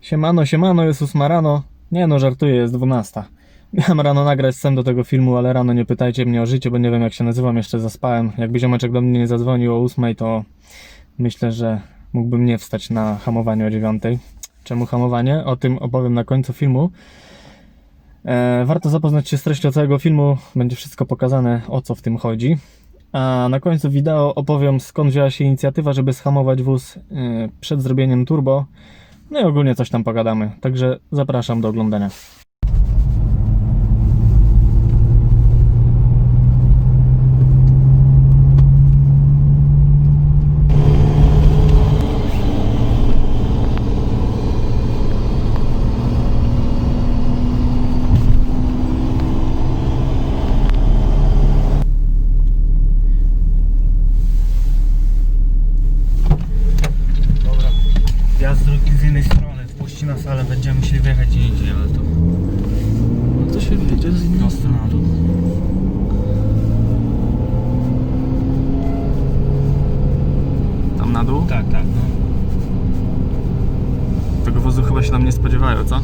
Siemano, siemano, jest ósma rano. Nie no, żartuję, jest 12. Miałem rano nagrać scen do tego filmu, ale rano nie pytajcie mnie o życie, bo nie wiem jak się nazywam, jeszcze zaspałem. Jakby ziomeczek do mnie nie zadzwonił o 8, to myślę, że mógłbym nie wstać na hamowanie o 9. Czemu hamowanie? O tym opowiem na końcu filmu. E, warto zapoznać się z treścią całego filmu, będzie wszystko pokazane o co w tym chodzi. A na końcu wideo opowiem skąd wzięła się inicjatywa, żeby schamować wóz e, przed zrobieniem turbo. No i ogólnie coś tam pogadamy. Także zapraszam do oglądania. Dobra, ja z, drugiej, z innej strony wpuści nas, ale będziemy musieli wyjechać gdzie indziej, ale to No to się wyjdzie z prosto na dół. Tam na dół? Tak, tak, no. Tego wozu chyba się tam nie spodziewają, co?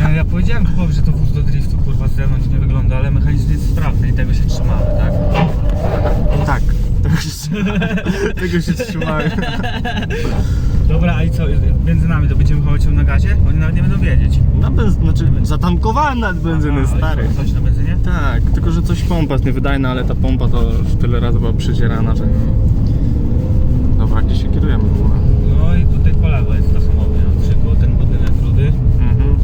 Ja, ja powiedziałem chłopowi, że to wóz do driftu kurwa z zewnątrz nie wygląda, ale mechanicznie jest sprawny i tego się trzymamy, tak? Tak. Tego się, tego się trzymałem. Dobra, a i co, między nami to będziemy chować na gazie? Oni nawet nie będą wiedzieć. Na benz... znaczy zatankowałem nawet benzyny, Aha, stary. Coś na benzynie? Tak, tylko że coś pompa jest niewydajna, ale ta pompa to już tyle razy była przydzierana, że... Kierujemy w ogóle? No i tutaj po lewo jest na hamownia, tylko ten budynek rudy Mhm.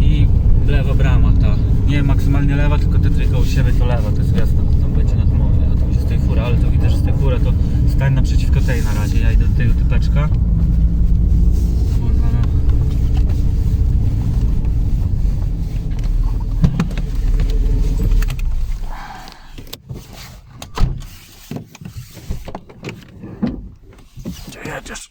i lewa brama ta. Nie maksymalnie lewa, tylko te trójka u siebie to lewa, to jest jasne, tam będzie na hamowni, a tam gdzie stoi fura, ale to widzę, że z tej fury to stań naprzeciwko tej na razie, ja idę do tego typeczka. Kurwa no. Gdzie jedziesz?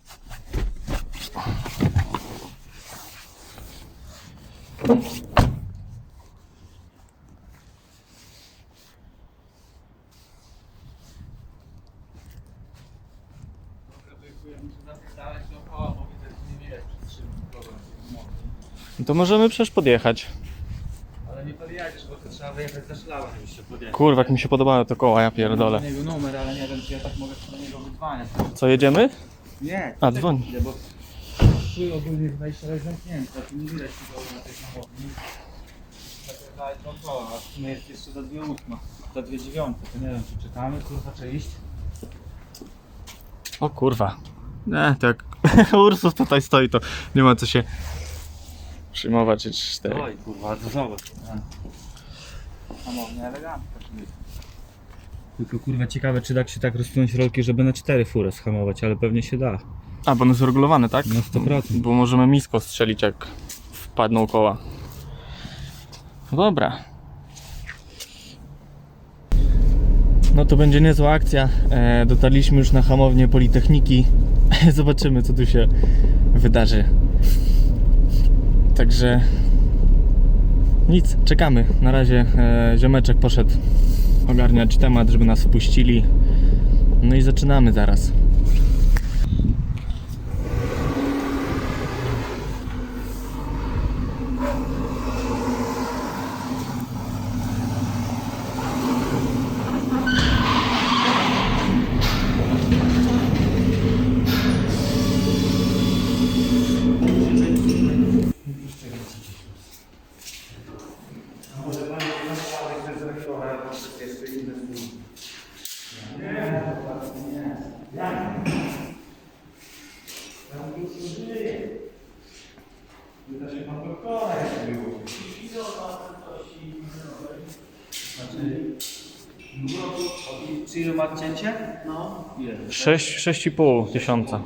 No To możemy przecież podjechać. Ale nie podjedziesz, bo to trzeba wyjechać za szlałem, żebyś się podjechał. Kurwa, jak mi się podobały te koła, ja pierdolę. Mam niego numer, ale nie wiem, czy ja tak mogę do niego wydzwaniać. Co, jedziemy? Nie, A, tak dzwoń. idę, bo tu ogólnie jest wejście ale zamknięte, tu nie widać tego na tej samochodni. Zakrywałeś dwa koła, a w sumie jest jeszcze za dwie ósma, za dwie dziewiąte, to nie wiem, czy czekamy, kurwa, czy iść? O kurwa. Nie, to jak Ursus tutaj stoi, to nie ma co się przyjmować. czy cztery. Oj, kurwa, to zobacz. Samownie elegancko. Tylko kurwa ciekawe, czy da się tak rozsunąć rolki, żeby na cztery fury schamować, ale pewnie się da. A, bo one są regulowane, tak? Na 100%. Bo możemy misko strzelić, jak wpadną koła. No dobra. No to będzie niezła akcja. E, dotarliśmy już na hamownię Politechniki. Zobaczymy, co tu się wydarzy. Także nic, czekamy. Na razie e, ziomeczek poszedł ogarniać temat, żeby nas wpuścili. No i zaczynamy zaraz. Czy ile ma cięcie? No. Ile? 6, 6,5 tysiąca.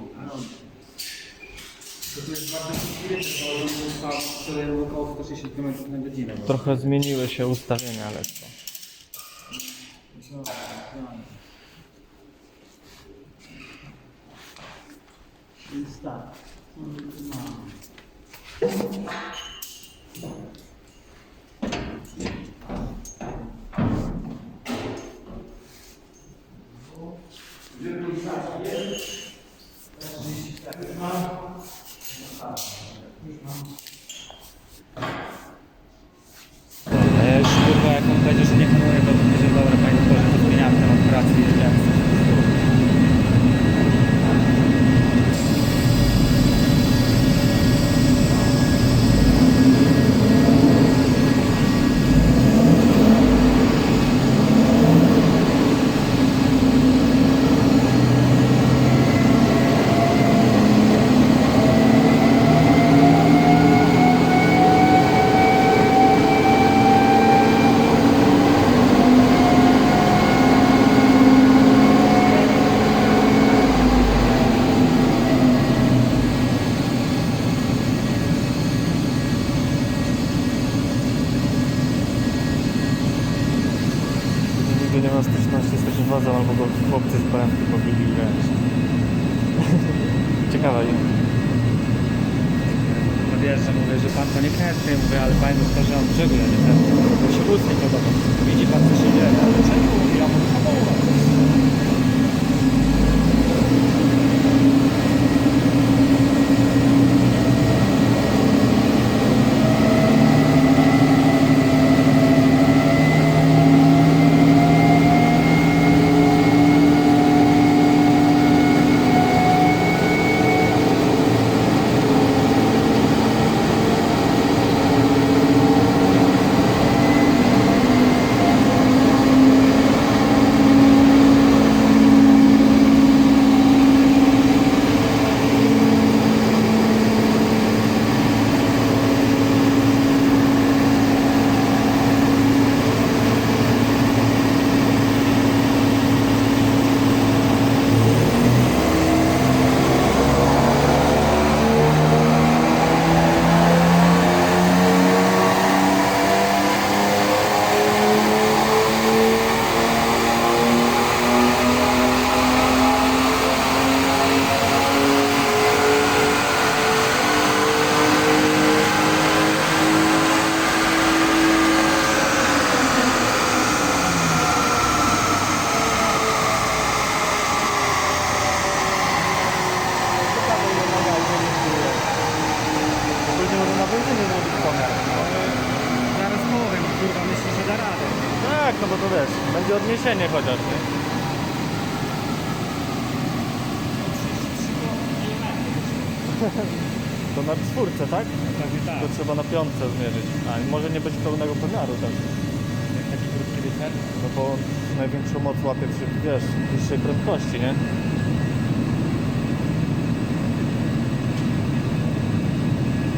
To jest bardzo krótkie, bo około 160 km na godzinę. Trochę zmieniły się ustawienia lekko. Więc tak. A ja już kurwa jak on będzie, że nie hamuje, to będzie, że dobra panie Boże, to zmieniamy temat pracy i jedziemy. Nigdy nie ma styczności z takim albo go chłopcy z PMP pobili, wiesz. Ciekawe, nie? No wiesz, że mówię, że pan to nie chętnie, mówię, ale panie doktorze, on brzegu jedzie chętnie. To się wóz nie podoba. Widzi pan, co się dzieje, ale czemu ja mówię. Później może na benzynie zrobić pomiar. Zaraz powiem, kurwa, myślę, że da radę. Tak, no bo to wiesz, nie? To na czwórce, tak? Pewnie tak. To trzeba na piątce zmierzyć. A może nie być pełnego pomiaru też. Jak taki krótki wycer. No bo największą moc łapie przy, wiesz, wyższej prędkości, nie?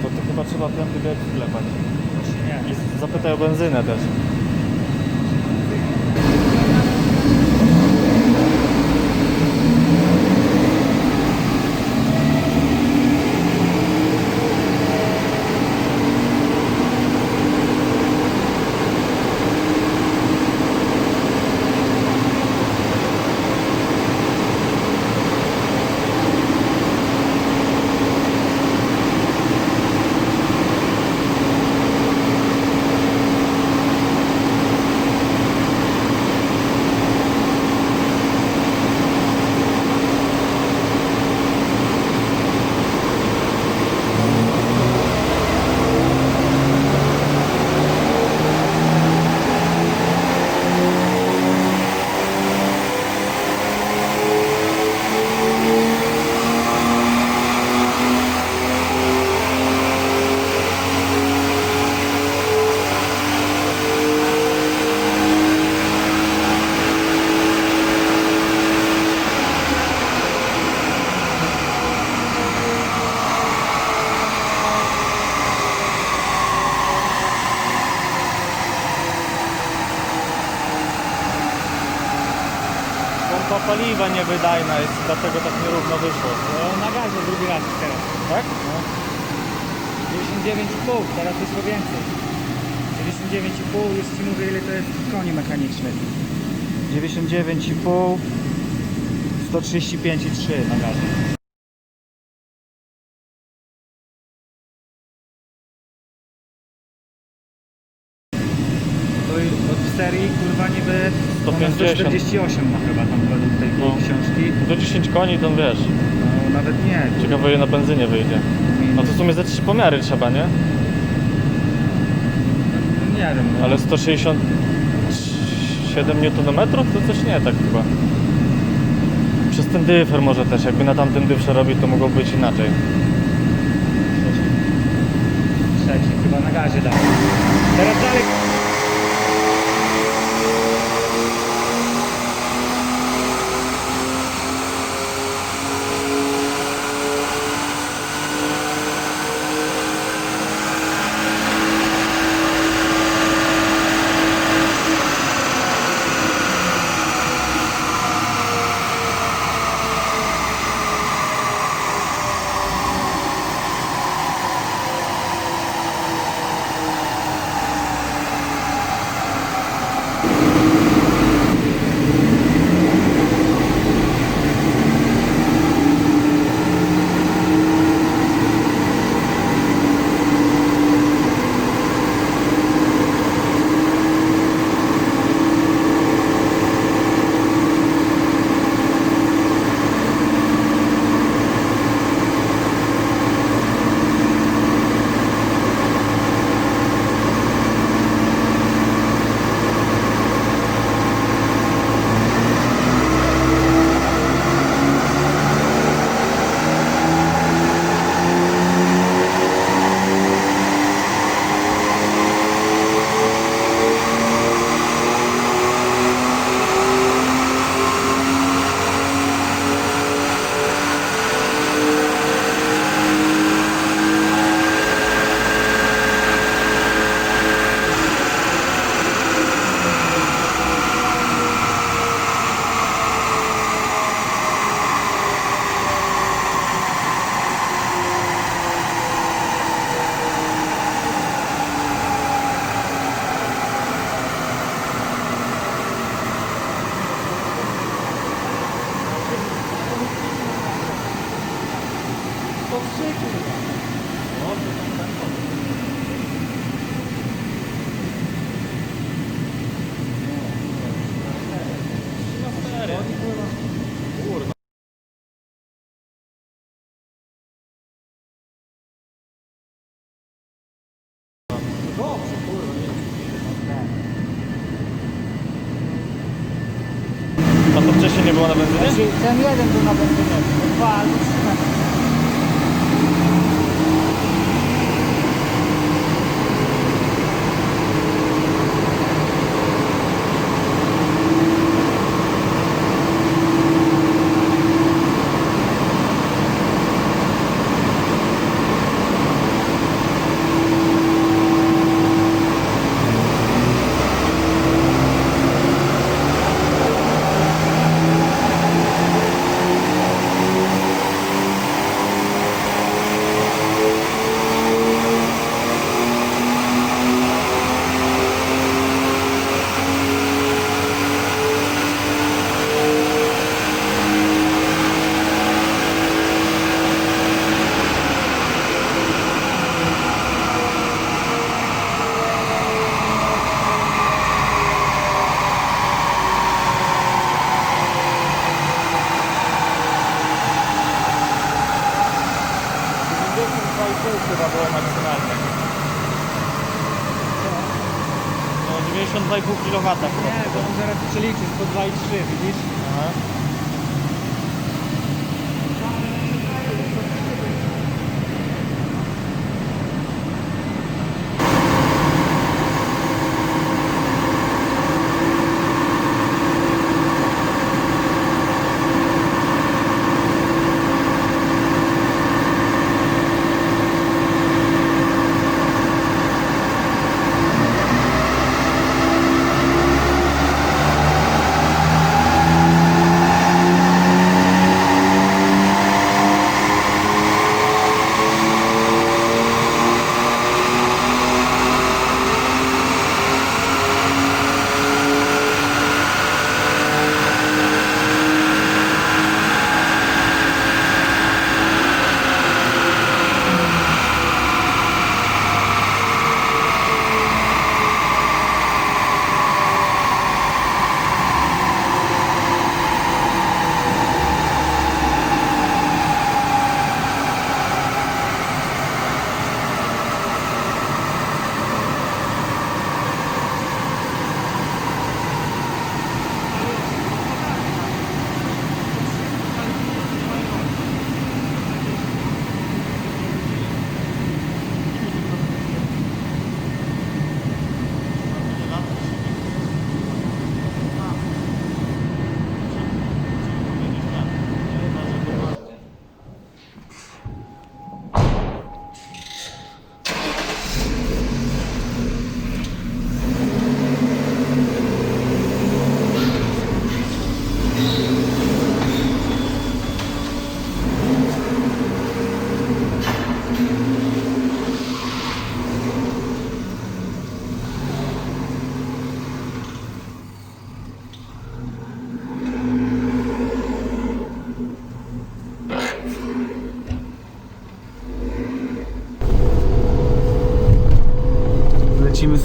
To, to chyba trzeba piąty bieg wklepać. Właśnie nie. I zapytaj o benzynę też. Pompa paliwa niewydajna jest, dlatego tak nierówno wyszło. No na gazie drugi raz teraz. Tak? No. 99,5, teraz wyszło więcej. 99,5, już ci mówię ile to jest koni mechanicznych. 99,5, 135,3 na gazie. To od serii kurwa niby 150. 148 ma chyba tam według tej No. książki. Do 10 koni to wiesz, No nawet nie. ciekawe ile na benzynie wyjdzie. No to w sumie za trzy pomiary trzeba, nie? No nie wiem, no. Ale 167 Nm to coś nie tak chyba. Przez ten dyfer może też, jakby na tamtym dyfrze robić, to mogło być inaczej. Trzeci, chyba na gazie dalej. Teraz dalej. Nie było na benzynie? Znaczy, ten jeden był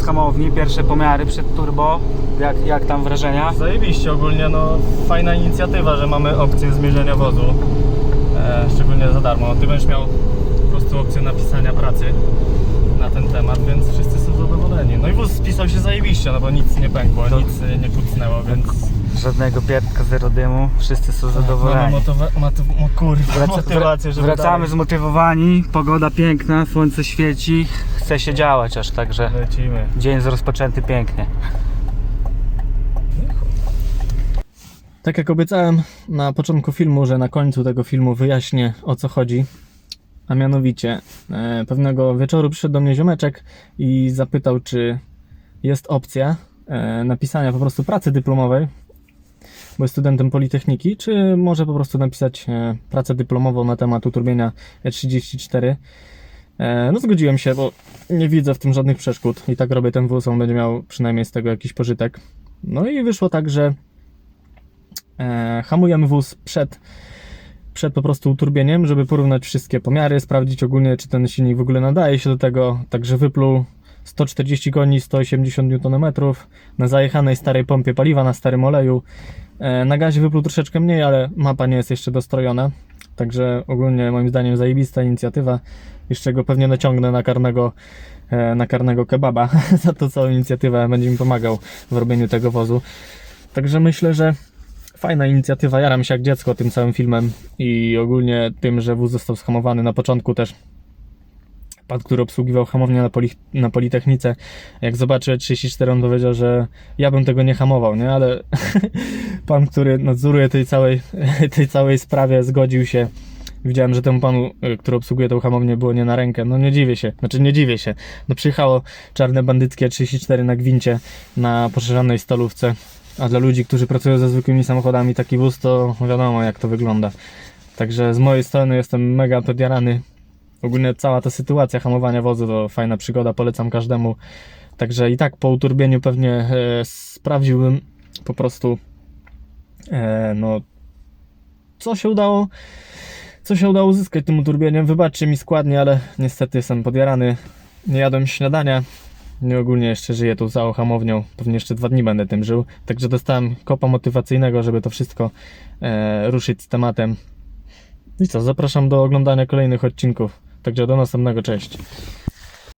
z hamowni, pierwsze pomiary przed turbo. Jak, jak tam wrażenia? Zajebiście ogólnie, no fajna inicjatywa, że mamy opcję zmierzenia wozu. E, szczególnie za darmo. Ty będziesz miał po prostu opcję napisania pracy na ten temat, więc wszyscy są zadowoleni. No i wóz spisał się zajebiście, no bo nic nie pękło, nic y, nie pucnęło, więc... Żadnego pierdka, zero dymu, wszyscy są Mamy zadowoleni. motywa- motyw- mo- kurwa, Wraca, motywację, żeby wracamy dalej. zmotywowani, pogoda piękna, słońce świeci, chce się działać aż, także Lecimy. dzień jest rozpoczęty pięknie. Tak jak obiecałem na początku filmu, że na końcu tego filmu wyjaśnię o co chodzi. A mianowicie, e, pewnego wieczoru przyszedł do mnie ziomeczek i zapytał, czy jest opcja e, napisania po prostu pracy dyplomowej, bo jest studentem Politechniki, czy może po prostu napisać e, pracę dyplomową na temat uturbienia E34. E, no zgodziłem się, bo nie widzę w tym żadnych przeszkód i tak robię ten wóz, on będzie miał przynajmniej z tego jakiś pożytek. No i wyszło tak, że e, hamujemy wóz przed, przed po prostu uturbieniem, żeby porównać wszystkie pomiary, sprawdzić ogólnie, czy ten silnik w ogóle nadaje się do tego. Także wypluł 140 koni, 180 Nm na zajechanej starej pompie paliwa, na starym oleju. E, na gazie wypluł troszeczkę mniej, ale mapa nie jest jeszcze dostrojona. Także ogólnie moim zdaniem zajebista inicjatywa. Jeszcze go pewnie naciągnę na karnego, e, na karnego kebaba za tą całą inicjatywę. Będzie mi pomagał w robieniu tego wozu. Także myślę, że fajna inicjatywa. Jaram się jak dziecko tym całym filmem i ogólnie tym, że wóz został schamowany na początku też. Pan, który obsługiwał hamownię na, poli, na Politechnice, jak zobaczył 34, on powiedział, że ja bym tego nie hamował, nie? Ale pan, który nadzoruje tej całej, tej całej sprawie, zgodził się. Widziałem, że temu panu, y, który obsługuje tą hamownię, było nie na rękę. No nie dziwię się, znaczy nie dziwię się. No przyjechało czarne bandyckie 34 na gwincie na poszerzonej stalówce. A dla ludzi, którzy pracują ze zwykłymi samochodami, taki wóz to wiadomo jak to wygląda. Także z mojej strony jestem mega podjarany. Ogólnie cała ta sytuacja hamowania wozu to fajna przygoda, polecam każdemu. Także i tak po uturbieniu pewnie e, sprawdziłbym po prostu e, no co się udało co się udało uzyskać tym uturbieniem. Wybaczcie mi składnie, ale niestety jestem podjarany. Nie jadłem śniadania. Nie ogólnie jeszcze żyję tą całą hamownią. Pewnie jeszcze dwa dni będę tym żył. Także dostałem kopa motywacyjnego, żeby to wszystko e, ruszyć z tematem. I co, zapraszam do oglądania kolejnych odcinków. Także do następnego, cześć.